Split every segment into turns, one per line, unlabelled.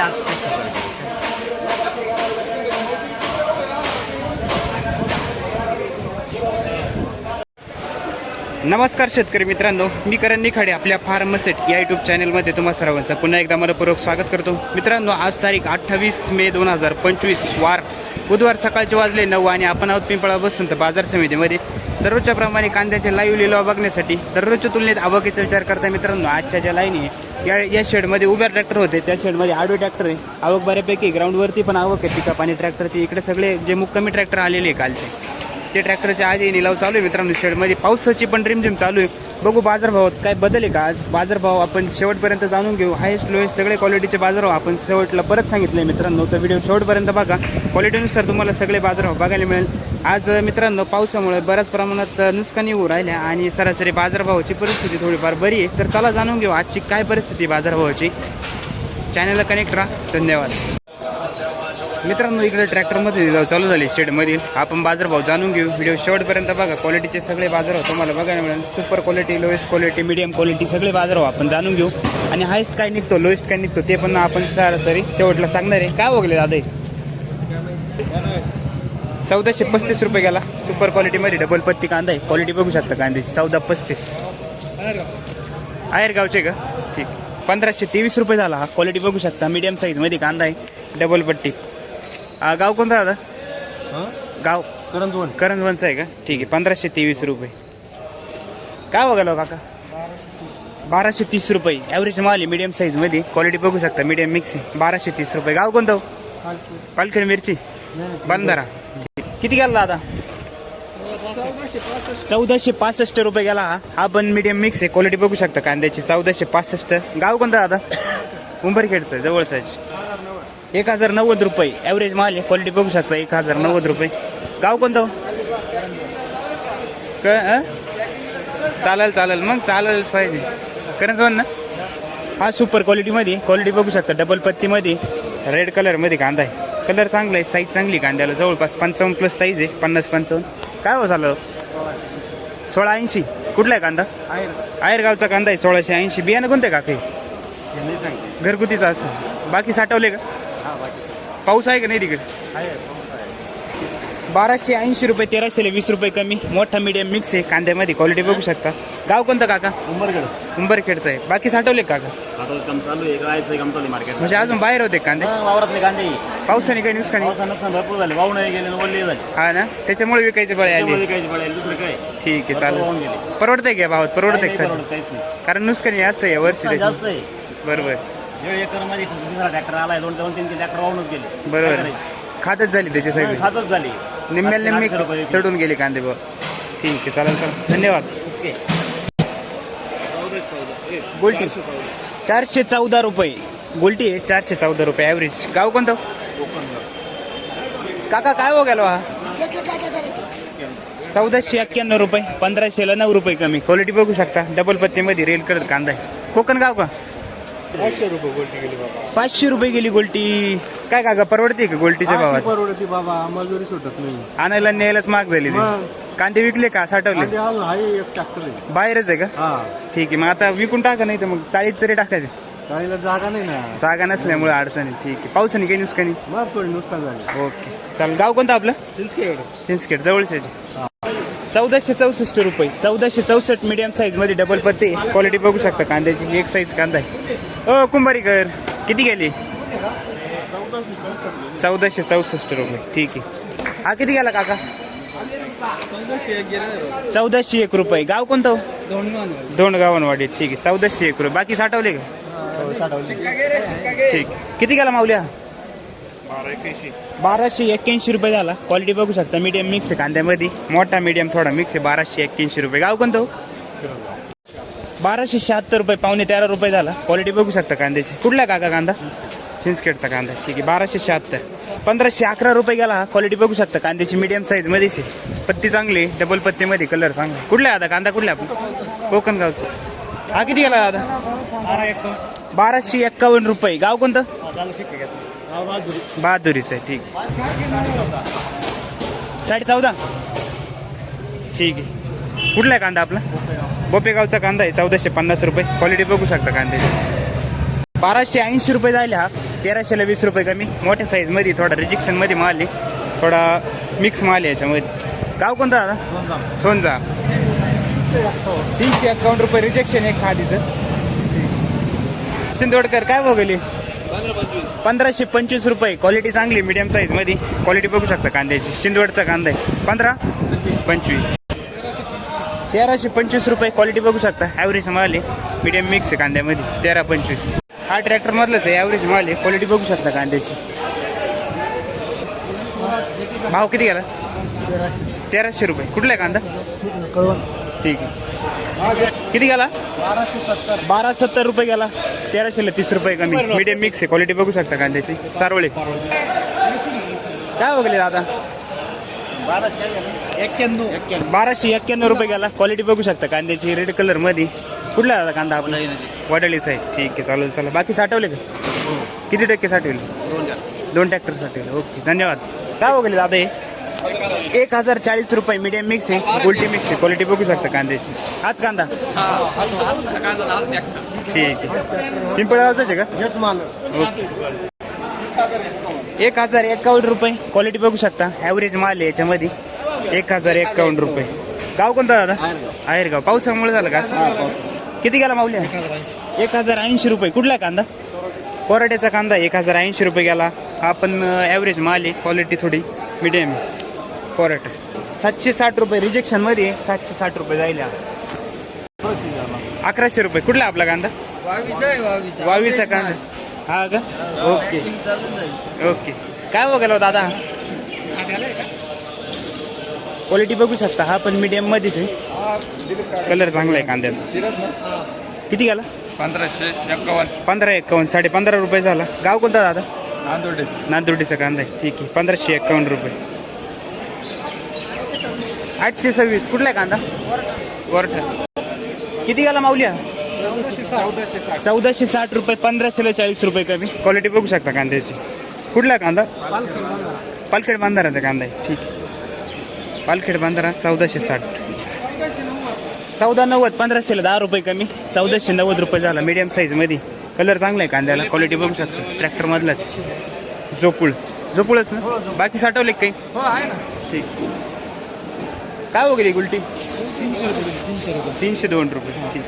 Yeah. नमस्कार शेतकरी मित्रांनो मी करण निखाडे आपल्या फार्म सेट या युट्यूब चॅनलमध्ये तुम्हा सर्वांचं पुन्हा एकदा मनपूर्वक स्वागत करतो. मित्रांनो आज तारीख अठ्ठावीस मे दोन हजार पंचवीस वार. बुधवार सकाळचे वाजले नऊ आणि आपण आहोत पिंपळा बसून तर बाजार समितीमध्ये. दररोजच्या प्रमाणे कांद्याचे लाईव्ह लिलाव बघण्यासाठी. दररोजच्या तुलनेत आवकीचा विचार करता मित्रांनो आजच्या ज्या लाईनी आहे, या या शेडमध्ये उभ्या ट्रॅक्टर होते. त्या शेडमध्ये आडवे ट्रॅक्टर आहे. आवक बऱ्यापैकी ग्राउंडवरती पण आवक आहे. पिकअप आणि ट्रॅक्टरचे इकडे सगळे जे मुक्कामी ट्रॅक्टर आलेले आहे कालचे. ते ट्रॅक्टरच्या आधी निलाव चालू आहे मित्रांनो. शेडमध्ये पावसाची पण रिमझिम चालू आहे. बघू बाजारभावात काय बदल आहे का आज? बाजारभाव आपण शेवटपर्यंत जाणून घेऊ. हायस्ट लोएस्ट सगळे क्वालिटीचे बाजारभाव आपण शेवटला परत सांगितले मित्रांनो. तर व्हिडिओ शेवटपर्यंत बघा. क्वालिटीनुसार तुम्हाला सगळे बाजारभाव बघायला मिळेल. आज मित्रांनो पावसामुळे बऱ्याच प्रमाणात नुकसानी होऊ राहिल्या आणि सरासरी बाजारभावाची परिस्थिती थोडीफार बरी आहे. तर चला जाणून घेऊ आजची काय परिस्थिती बाजारभावाची. चॅनलला कनेक्ट राहा. धन्यवाद. मित्रांनो इकडे ट्रॅक्टरमध्ये लिलाव चालू झाले शेडमधील. आपण बाजारभाव जाणून घेऊ. व्हिडिओ शेवटपर्यंत बघा. क्वालिटीचे सगळे बाजारभाव तुम्हाला बघायला मिळेल. Super quality lowest quality medium quality सगळे बाजारभाव आपण जाणून घेऊ. आणि हायस्ट काय निघतो लोएस्ट काय निघतो ते पण आपण सरासरी शेवटला सांगणार आहे. काय बघले दादा चौदाशे पस्तीस रुपये गेला. सुपर क्वालिटीमध्ये डबल पत्ती कांदा आहे. क्वालिटी बघू शकता कांद्याची. चौदा पस्तीस. आहेर गावचे का? ठीक. पंधराशे तेवीस रुपये झाला हा. क्वालिटी बघू शकता. मीडियम साईजमध्ये कांदा आहे. डबल पट्टी आ, गाव कोणता दादा गाव.
करंजवन
करंजवनचं आहे का? ठीक आहे पंधराशे तेवीस रुपये. काय बघायला काका? बाराशे तीस रुपये. ॲव्हरेज माल आहे मीडियम साईजमध्ये क्वालिटी बघू शकता मीडियम मिक्स आहे. बाराशे तीस रुपये. गाव कोणतं हो? पालखेड मिरची? बंधारा. किती गेला दादा? चौदाशे पासष्ट रुपये गेला हा. हा पण मीडियम मिक्स आहे. क्वालिटी बघू शकता कांद्याची. चौदाशे पासष्ट. गाव कोणतं दादा? उंबरखेडचं जवळचं आहे. एक हजार नव्वद रुपये. ॲव्हरेज माल आहे. क्वालिटी बघू शकता एक हजार नव्वद रुपये. गाव कोणतं? हो? क चालेल चालेल. मग चालेलच पाहिजे. खरंच ना? हा सुपर क्वालिटीमध्ये क्वालिटी बघू शकता. डबल पत्तीमध्ये रेड कलरमध्ये कांदा आहे. कलर चांगला आहे. साईज चांगली आहे कांद्याला. जवळपास पंचावन्न प्लस साईज आहे. पन्नास पंचावन्न. काय हो झालं सोळा ऐंशी. कुठला आहे कांदा? आयरगावचा कांदा आहे. सोळाशे ऐंशी. बियाणं कोणतं आहे घरगुतीचा असं. बाकी साठवले का? पाऊस आहे का नाही तिकडे? बाराशे ऐंशी रुपये तेराशे वीस रुपये कमी. मोठा मीडियम मिक्स आहे. कांद्यामध्ये क्वालिटी बघू शकता. गाव कोणतं काका?
उंबरगड
उंबरखेडचं आहे. बाकी साठवले का काका?
आता काम चालू आहे. राहायचं काम चालू आहे मार्केट
म्हणजे अजून बाहेर होते कांदे?
वावरातले कांदे.
पावसाने काही नुकसान
नुकसान भरपूर झाले. वाहून गेले आणि झाले.
हा ना? त्याच्यामुळे विकायचे बळे
त्यामुळे
आले.
पडेल दुसरं काय?
ठीक आहे
वाहून
चालेल.
गेले.
परवडतंय का भावात? परवडतंय का
नाही
सर
परवडत, काहीच नाही.
कारण नुकसान असं आहे वर्षी
नुकसान
त्याचं.
जास्त आहे.
बरोबर.
दीड एकरमध्ये दुसरा ट्रॅक्टर आलाय. दोन दोन तीन तीन ट्रॅक्टर वाहूनच गेले.
बरोबर.
करायचं?
खातच झाली त्याची सगळी.
खातच झाली.
निम्म्याला निम्मी
आठशे रुपये
चढून गेले कांदे बघ ठीक आहे चालेल चालेल. धन्यवाद.
ओके.
गोल्टी. चारशे चौदा रुपये. गोल्टी आहे चारशे चौदा रुपये ॲव्हरेज गाव कोणतं? काका काय हो गेलो हा? चौदाशे एक्क्याण्णव रुपये पंधराशेला नऊ रुपये कमी. क्वालिटी बघू शकता. डबल पत्तीमध्ये रेल करत कांदा आहे. कोकण गाव का?
पाचशे रुपये गोल्टी गेली बाबा.
पाचशे रुपये गेली गोल्टी. काय काका परवडते का गोल्टीच्या भावात?
परवडती बाबा मजुरी सुटत नाही.
आणायला न्यायलाच माग झाली ती.
मग.
कांदे विकले का? साठवले?
आणि अजून आहे एक ट्रॅक्टर आहे.
बाहेरच आहे का?
हा.
ठीक आहे मग आता विकून टाका नाही तर मग चाळीत तरी टाकायचे.
गाडीला जागा नाही ना.
जागा नसल्यामुळे अडचण. ठीक आहे. पावसाने काही नुसकानी
मग थोडी नुकसान झाली.
ओके. चालेल. गाव कोणतं आपलं?
चिंचखेड
चिंचखेड जवळचे चौदाशे चौसष्ट रुपये. चौदाशे चौसष्ट मीडियम साईजमध्ये डबल पत्ते. क्वालिटी बघू शकता कांद्याची. एक साईज कांदा आहे. ओ कुंभारीकर. किती गेली? चौदाशे चौसष्ट रुपये. ठीक आहे. हा किती गेला काका? चौदाशे एक रुपये. गाव कोणतं? हो? दोन गावांवाडी ठीक आहे. चौदाशे एक रुपये. बाकी साठवले का? ठीक किती गेला माऊल्या बाराशे एक्क्याऐंशी रुपये झाला. क्वालिटी बघू शकता. मीडियम मिक्स आहे कांद्यामध्ये. मोठा मीडियम थोडा मिक्स आहे. बाराशे एक्क्याऐंशी रुपये. गाव कोणतं? हो? बाराशे शहात्तर रुपये पावणे तेरा रुपये झाला. क्वालिटी बघू शकता कांद्याची. कुठला काका कांदा? चिंचखेडचा कांदा. ठीक आहे बाराशे शहात्तर. पंधराशे अकरा रुपये गेला. क्वालिटी बघू शकता कांद्याची मीडियम साईज मध्येच पत्ती चांगली डबल पत्तीमध्ये कलर चांगला. कुठला आता कांदा? कुठला कोकण गावचा. हा किती गेला दादा? बाराशे एक्कावन्न रुपये. गाव कोणतं? बहादुरीचा आहे ठीक साडे चौदा? ठीक आहे. कुठला आहे कांदा आपला? बोपेगावचा कांदा आहे चौदाशे पन्नास रुपये. क्वालिटी बघू शकता कांद्याची बाराशे ऐंशी रुपये झाले हा. तेराशेला वीस रुपये कमी. मोठ्या साईजमध्ये थोडा रिजेक्शनमध्ये माल आहे. थोडा मिक्स माल आहे याच्यामध्ये. गाव कोणता दादा? सोनजा. तीनशे अकाउंट रुपये रिजेक्शन आहे खादीचं. सिंदवडकर काय बघली पंधराशे पंचवीस रुपये. क्वालिटी चांगली मीडियम साईजमध्ये. क्वालिटी बघू शकता कांद्याची. शिंदवडचा कांदा आहे. पंधरा? पंचवीस. तेराशे पंचवीस रुपये क्वालिटी बघू शकता. ॲव्हरेज माल आहे. मीडियम मिक्स आहे कांद्यामध्ये. तेरा पंचवीस. हा ट्रॅक्टर मधलाच आहे. ॲव्हरेज माल आहे. क्वालिटी बघू शकता कांद्याची. भाव किती गेला? तेराशे रुपये. कुठला आहे कांदा? ठीक आहे. किती गेला? बारा सत्तर रुपये गेला. तेराशेला तीस रुपये कमी. मीडियम मिक्स आहे. क्वालिटी बघू शकता कांद्याची. सारवळे काय बघले दादा? बाराशे एक्क्याण्णव. रुपये गेला क्वालिटी बघू शकता. कांद्याची रेड कलरमध्ये. कुठला दादा कांदा आपला? वडाळीच आहे ठीक आहे चालेल चला बाकी साठवले का? किती टक्के साठवले? दोन ट्रॅक्टर साठवले. ओके धन्यवाद. काय बघले दादा हे? एक हजार चाळीस रुपये मीडियम मिक्स आहे. उलटी मिक्स आहे. क्वालिटी बघू शकता कांद्याची. हाच कांदा? ठीक आहे. पिंपळगावचाच आहे का?
माल
एक हजार एकावन्न रुपये. क्वालिटी बघू शकता. ॲव्हरेज माल आहे याच्यामध्ये. एक हजार एकावन्न रुपये. गाव कोणता दादा? आहेरगाव पावसामुळे झालं का? किती गेला माऊल्या एक हजार ऐंशी रुपये. कुठला कांदा? कोराट्याचा कांदा एक हजार ऐंशी रुपये गेला. हा पण ॲव्हरेज माल आहे. क्वालिटी थोडी मिडियम कोराट सातशे साठ रुपये रिजेक्शनमध्ये सातशे साठ रुपये जाईल. अकराशे रुपये. कुठला आपला कांदा? बावीसचा कांदा. हा का? ओके. ओके. काय बघायला हो दादा क्वालिटी बघू शकता हा पण मीडियम मध्येच आहे. कलर चांगला आहे कांद्याचा. किती गेला?
पंधराशे एक्कावन्न
पंधरा एकावन्न साडे पंधरा रुपये झाला. गाव कोणता दादा?
नांदोडे
नांदुर्डीचा कांदा आहे. ठीक आहे. पंधराशे एकावन्न रुपये. आठशे सव्वीस. कुठला आहे कांदा? वरठा. किती गेला माऊल्या चौदाशे साठ. रुपये पंधराशेला चाळीस रुपये कमी. क्वालिटी बघू शकता कांद्याची. कुठला कांदा? पालखेड बांधाराचा कांदा आहे. ठीक पालखेड बांधारा चौदाशे साठ. चौदा नव्वद पंधराशेला दहा रुपये कमी. चौदाशे नव्वद रुपये झाला मीडियम साईजमध्ये कलर चांगला आहे कांद्याला. क्वालिटी बघू शकतो. ट्रॅक्टरमधलाच जोपूळ जोपूळच ना? बाकी साठवले का काही? ठीक. काय वगैरे गुलटी? तीनशे दोन रुपये. ठीक.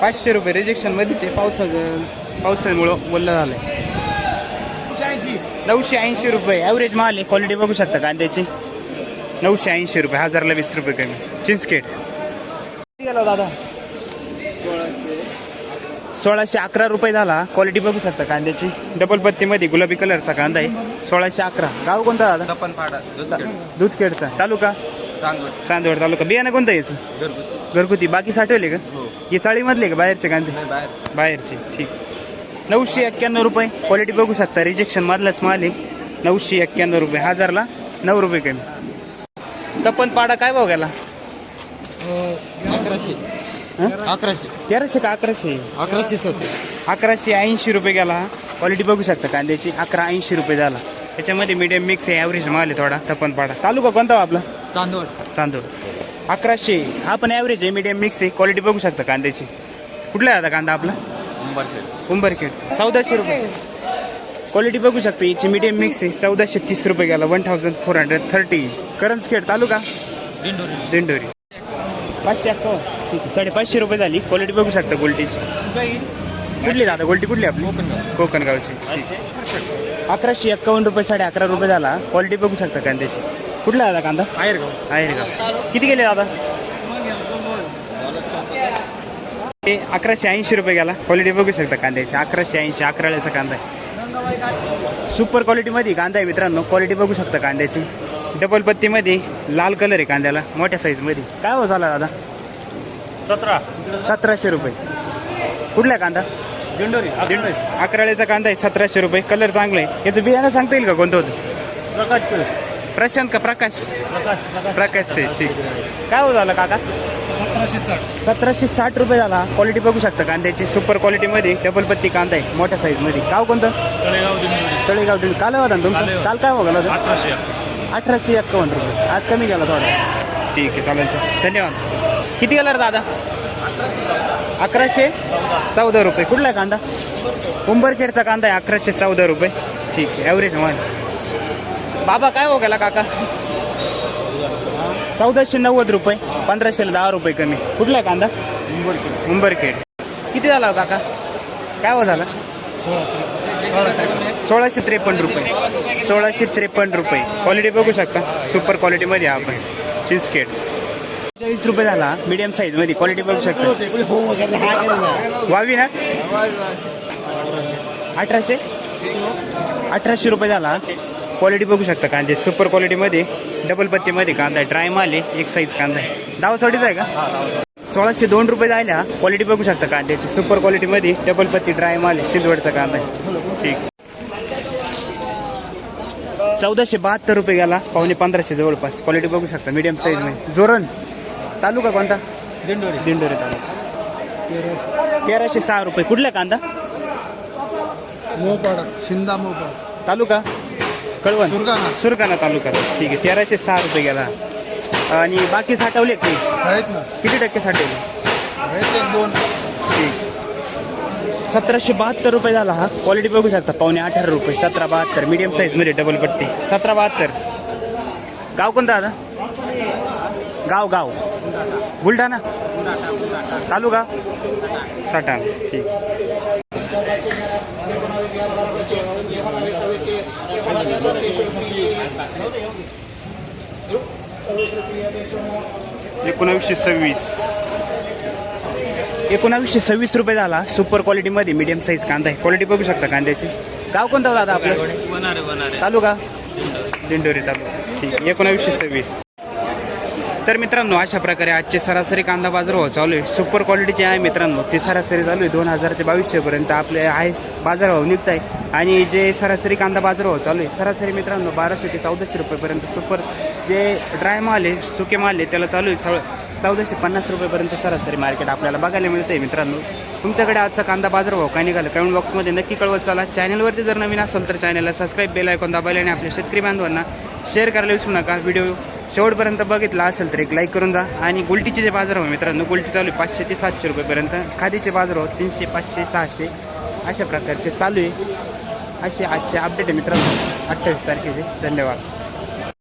पाचशे रुपये रिजेक्शन मध्येच आहे पावसा पावसामुळं ओल्लं झालंय. नऊशे ऐंशी. रुपये. ॲव्हरेज माल आहे. क्वालिटी बघू शकता कांद्याची. नऊशे ऐंशी रुपये. हजारला वीस रुपये कमी. चिंचखेड किती गेला दादा. सोळाशे अकरा रुपये झाला. क्वालिटी बघू शकता कांद्याची. डबल पत्तीमध्ये गुलाबी कलरचा कांदा आहे. सोळाशे अकरा. गाव कोणता दादा?
तपन फाडा
दूधखेडचा. तालुका?
चांदवड.
चांदवड तालुका. बियाणं कोणतं याचं?
घरगुती.
घरगुती. बाकी साठवले का?
हो.
हे चाळीमधले का बाहेरचे कांदे?
नाही बाहेर.
बाहेरचे. ठीक. नऊशे एक्क्याण्णव रुपये. क्वालिटी बघू शकता. रिजेक्शन मधलाच माल आहे. नऊशे एक्क्याण्णव रुपये. हजारला नऊ रुपये कमी. तपन पाडा काय भाव गेला?
अकराशे.
हं?
अकराशे.
तेराशे का अकराशे?
अकराशे सत्तर.
अकराशे ऐंशी रुपये गेला. क्वालिटी बघू शकता. कांद्याची अकरा ऐंशी रुपये झाला. त्याच्यामध्ये मीडियम मिक्स आहे. ॲव्हरेज माल आहे थोडा. तपन पाडा. तालुका कोणता हो आपला? चांदोड. अकराशे. हा पण ॲव्हरेज आहे मीडियम मिक्स आहे. क्वालिटी बघू शकता कांद्याची. कुठला आहे आता कांदा आपला?
उंबरखेड.
उंबरखेड. चौदाशे रुपये. क्वालिटी बघू शकता याची मीडियम मिक्स आहे. चौदाशे तीस रुपये गेला. One thousand four hundred thirty Karanjkhed taluka?
Dindori.
Dindori. पाचशे अक्कावन्न ठीक आहे. साडेपाचशे रुपये झाली. क्वालिटी बघू शकता गोल्टीची. कुठली दादा? गोल्टी कुठली आपली?
कोकणगाव.
कोकणगावची. अकराशे एक्कावन्न रुपये साडे अकरा रुपये झाला. क्वालिटी बघू शकता कांद्याची. कुठला दादा कांदा?
आहेरगाव.
आहेरगाव. किती गेले दादा ते अकराशे ऐंशी रुपये गेला. क्वालिटी बघू शकता कांद्याची. अकराशे ऐंशी अकराळ्याचा कांदा आहे. सुपर क्वालिटीमध्ये कांदा आहे मित्रांनो. क्वालिटी बघू शकता कांद्याची. डबल पत्तीमध्ये लाल कलर आहे कांद्याला. मोठ्या साईजमध्ये काय हो झाला दादा?
सतरा.
सतराशे रुपये. कुठला आहे कांदा?
दिंडोरी
दिंडोरी अकराळ्याचा कांदा आहे सतराशे रुपये. कलर चांगला आहे. याचं बियाणं सांगता येईल का कोणतं होतं?
प्रकाश
प्रशांत का प्रकाश?
प्रकाश
ठीक. काय हो झालं काका?
सतराशे साठ.
सतराशे साठ रुपये झाला. क्वालिटी बघू शकता कांद्याची. सुपर क्वालिटीमध्ये डबल पत्ती कांदा आहे. मोठ्या साईजमध्ये गाव कोणतं?
तळेगाव
तुम्ही काल होता ना तुमचं?
काल
काय बघायला होतं
अठराशे
एक्कावन्न रुपये. आज कमी गेला थोडा. ठीक आहे चालेल सर. धन्यवाद. किती गेला रे दादा? अकराशे चौदा रुपये. कुठला आहे कांदा? उंबरखेडचा कांदा आहे. अकराशे चौदा रुपये. ठीक आहे ॲव्हरेज मान बाबा काय हो गेला काका? चौदाशे नव्वद रुपये पंधराशेला दहा रुपये कमी. कुठला आहे कांदा? उंबरखेड किती झाला हो काका? काय हो झाला? सोळाशे त्रेपन्न रुपये. सोळाशे त्रेपन्न रुपये. क्वालिटी बघू शकता. सुपर क्वालिटीमध्ये आहे आपण. चिंचकेट चाळीस रुपये झाला. मिडियम साईजमध्ये क्वालिटी बघू शकता. वावी ना? अठराशे? अठराशे रुपये झाला. क्वालिटी बघू शकता कांदे. सुपर क्वालिटीमध्ये डबल पत्तीमध्ये कांदा आहे. ड्राय माल आहे एक साईज कांदा आहे. दावसाडीचा आहे का? सोळाशे दोन रुपये जायला क्वालिटी बघू शकता कांद्याची. सुपर क्वालिटीमध्ये डबल पत्ती ड्राय माल आहे. सिल्वरचा कांदा आहे. ठीक. चौदाशे बहात्तर रुपये गेला. पावणे पंधराशे जवळपास. क्वालिटी बघू शकता. मीडियम साईजमध्ये जोरण तालुका कोणता?
दिंडोरी.
दिंडोरी तालुका. तेराशे सहा रुपये. कुठला कांदा?
मोपाडा शिंदा मोपाड.
तालुका? कळवण.
सुरगाणा.
सुरगाणा तालुका. ठीक आहे. तेराशे सहा रुपये गेला. आणि बाकी साठवले
आहेत ना.
किती टक्के साठवले?
आहेत एक दोन.
ठीक. सतराशे बहात्तर रुपये झाला हा. क्वालिटी बघू शकता. पावणे अठरा रुपये. सतरा बहात्तर. मीडियम साईजमध्ये डबल पट्टी. सतरा बहात्तर. गाव कोणता दादा? गाव गाव. बुलढाणा. तालुका? सटाण. ठीक. एकोणावीसशे सव्वीस. एकोणावीसशे सव्वीस रुपये झाला. सुपर क्वालिटीमध्ये मीडियम साईज कांदा आहे. क्वालिटी बघू शकता कांद्याची. गाव कोणता हो दादा आपलं? तालुका? दिंडोरी तालुका. ठीक आहे. एकोणावीसशे सव्वीस. तर मित्रांनो अशा प्रकारे आजचे सरासरी कांदा बाजार भाव चालू आहे. सुपर क्वालिटीचे आहे मित्रांनो. ते सरासरी चालू आहे. दोन हजार ते बावीसशेपर्यंत आपले आहे. बाजारभाव निघत आहे आणि जे सरासरी कांदा बाजारभाव चालू आहे सरासरी मित्रांनो बाराशे ते चौदाशे रुपयेपर्यंत सुपर जे ड्राय माल आहे सुके माल आहे त्याला चालू आहे. चौदाशे पन्नास रुपयेपर्यंत सरासरी मार्केट आपल्याला बघायला मिळतं आहे मित्रांनो. तुमच्याकडे आजचा कांदा बाजार भाव काय निघाला? कमेंट बॉक्समध्ये नक्की कळवत चला. चॅनलवरती जर नवीन असेल तर चॅनलला सबस्क्राईब बेल ऐकून दाबायला आणि आपल्या शेतकरी बांधवांना शेअर करायला विसरू नका. व्हिडिओ शेवटपर्यंत बघितला असेल तर एक लाईक करून जा. आणि गुलटीचे जे बाजार हो मित्रांनो गुलटी चालू आहे पाचशे ते सातशे रुपयेपर्यंत. खादीचे बाजार हो तीनशे पाचशे सहाशे. अशा प्रकारचे चालू आहे. असे आजचे अपडेट आहे मित्रांनो. अठ्ठावीस तारखेचे. धन्यवाद.